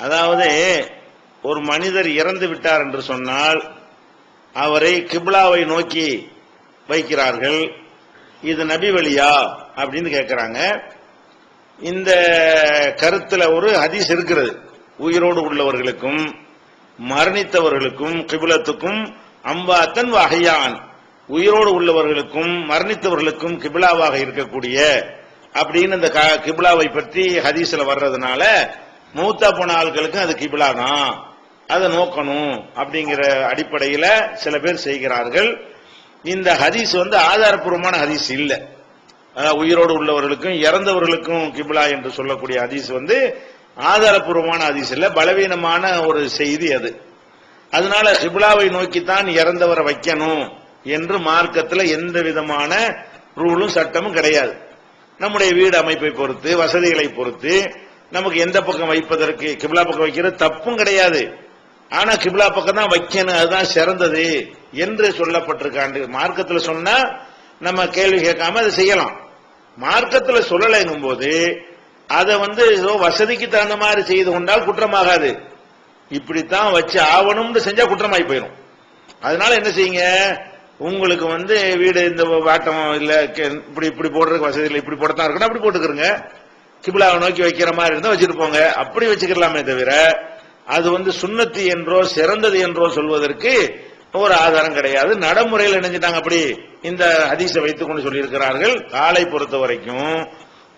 அதாவது ஒரு மனிதர் இறந்து விட்டார் என்று சொன்னால் அவரை கிப்லாவை நோக்கி வைக்கிறார்கள். இது நபி வழியா? அப்படின்னு கேட்கிறாங்க இந்த கருத்துல ஒரு ஹதீஸ் இருக்கிறது. உயிரோடு உள்ளவர்களுக்கும் மரணித்தவர்களுக்கும் கிபிலத்துக்கும் அம்பாத்தன் வகையான் உயிரோடு உள்ளவர்களுக்கும் மரணித்தவர்களுக்கும் கிபிலாவாக இருக்கக்கூடிய அப்படின்னு இந்த க- கிபிலாவை பற்றி ஹதீஸ்ல வர்றதுனால மூத்தா போன ஆட்களுக்கும் அது கிபிலா தான் அதை நோக்கணும் அப்படிங்கிற அடிப்படையில சில பேர் செய்கிறார்கள். இந்த ஹதீஸ் வந்து ஆதாரபூர்வமான ஹதீஸ் இல்லை. உயிரோடு உள்ளவர்களுக்கும் இறந்தவர்களுக்கும் கிபிலா என்று சொல்லக்கூடிய ஹதீஸ் வந்து ஆதாரப்பூர்வமான ஹதீஸ் இல்லை. பலவீனமான ஒரு செய்தி அது. அதனால கிபிலாவை நோக்கித்தான் இறந்தவரை வைக்கணும் என்று மார்க்கத்தில் எந்த விதமான ரூலும் சட்டமும் கிடையாது. நம்முடைய வீடு அமைப்பை பொறுத்து வசதிகளை பொறுத்து நமக்கு எந்த பக்கம் வைப்பதற்கு கிபிலா பக்கம் வைக்கிறது தப்பும் கிடையாது. ஆனா கிபிலா பக்கம் தான் வைக்கணும் அதுதான் சிறந்தது என்று சொல்லப்பட்டிருக்காண்டு மார்க்கத்தில் சொன்னா நம்ம கேள்வி கேட்காம அதை செய்யலாம். மார்க்கத்தில் சொல்லலைங்கும் போது அதை வந்து ஏதோ வசதிக்கு தகுந்த மாதிரி செய்து கொண்டால் குற்றமாகாது. இப்படித்தான் வச்சு ஆவணும்னு செஞ்சா குற்றமாகி போயிடும் அதனால என்ன செய்யுங்க? உங்களுக்கு வந்து வீடு இந்த வாட்டம் இல்ல கே- இப்படி இப்படி போடுறதுக்கு வசதி இல்லை இப்படி போடத்தான் இருக்கணும் அப்படி போட்டுக்கிறங்க. கிபிலாவை நோக்கி வைக்கிற மாதிரி இருந்தா வச்சிருப்போங்க அப்படி வச்சுக்கலாமே தவிர அது வந்து சுண்ணத்து என்றோ சிறந்தது என்றோ சொல்வதற்கு ஒரு ஆதாரம் கிடையாது. நடைமுறையில் நினைஞ்சிட்டாங்க அப்படி இந்த ஹதீஸை வைத்துக் கொண்டு சொல்லியிருக்கிறார்கள். காலை பொறுத்த வரைக்கும்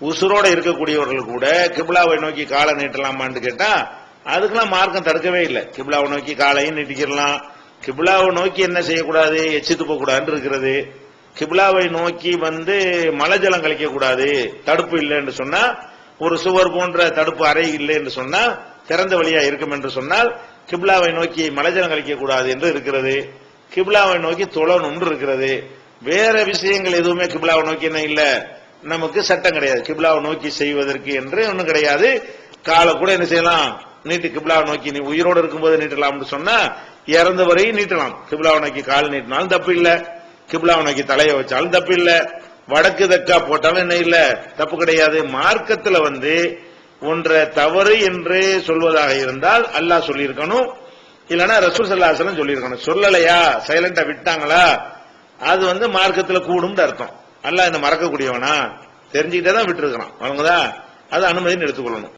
உசுரோட இருக்கக்கூடியவர்கள் கூட கிபிலாவை நோக்கி காலை நீட்டலாமான்னு கேட்டா அதுக்கெல்லாம் மார்க்கம் தடுக்கவே இல்லை. கிபிலாவை நோக்கி காலையும் நீட்டிக்கிடலாம் கிபிலாவை நோக்கி என்ன செய்யக்கூடாது? எச்சித்து போகக்கூடாதுன்னு இருக்கிறது. கிபிலாவை நோக்கி வந்து மலை ஜலம் கழிக்க கூடாது தடுப்பு இல்லை என்று சொன்னா ஒரு சுவர் போன்ற தடுப்பு அறை இல்லை என்று சொன்னால் திறந்த வழியா இருக்கும் என்று சொன்னால் கிபிலாவை நோக்கி மலைஜலம் கழிக்க கூடாது என்று இருக்கிறது. கிப்லாவை நோக்கி தொழணும் இருக்கிறது. வேற விஷயங்கள் எதுவுமே கிப்லாவை நோக்கி என்ன இல்ல? நமக்கு சட்டம் கிடையாது. கிபிலாவை நோக்கி செய்வதற்கு என்று ஒன்றும் கிடையாது. காலை கூட என்ன செய்யலாம்? நீட்டு கிப்லாவை நோக்கி நீ உயிரோடு இருக்கும்போது நீட்டலாம்னு சொன்னா இறந்த வரையும் நீட்டலாம். கிப்லாவை நோக்கி கால் நீட்டினாலும் தப்பு இல்லை. கிப்லாவை நோக்கி தலையை வச்சாலும் தப்பு இல்லை. வடக்கு தக்கா போட்டாலும் என்ன இல்ல? தப்பு கிடையாது. மார்க்கத்துல வந்து ஒன்றை தவறு என்று சொல்வதாக இருந்தால் அல்லாஹ் சொல்லியிருக்கணும். இல்லைன்னா ரசூல் சல்லாசலம் சொல்லியிருக்கணும். சொல்லலையா? சைலண்டா விட்டாங்களா? அது வந்து மார்க்கத்தில் கூடும் அர்த்தம். அல்லாஹ் என்ன மறக்கக்கூடியவனா? தெரிஞ்சுக்கிட்டே தான் விட்டுருக்கிறான். அவங்கதான் அது அனுமதினு எடுத்துக்கொள்ளணும்.